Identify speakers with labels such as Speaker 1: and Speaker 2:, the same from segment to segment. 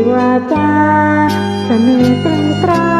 Speaker 1: jiwa ta seni tentra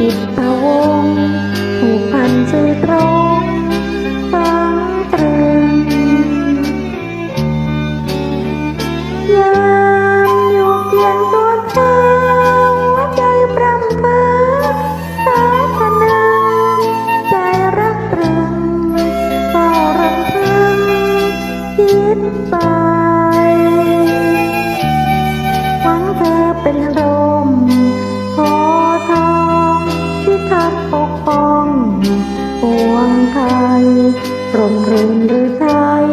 Speaker 1: จิตพะวงผูกพันซื่อตรงฟังตรึงยามอยู่เตียงตัวเฝ้าใจปรำเพ้อตาธนาใจรักตรึงเฝ้ารำพึงคิดไปหวังเธอเป็นร กปกป้องปวงไทยร่มรื่นหรือไทย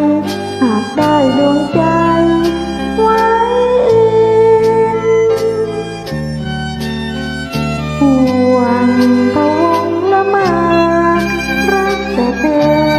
Speaker 1: หากได้ดวงใจไว้อินห่วงพวงละมารักแต่เธอ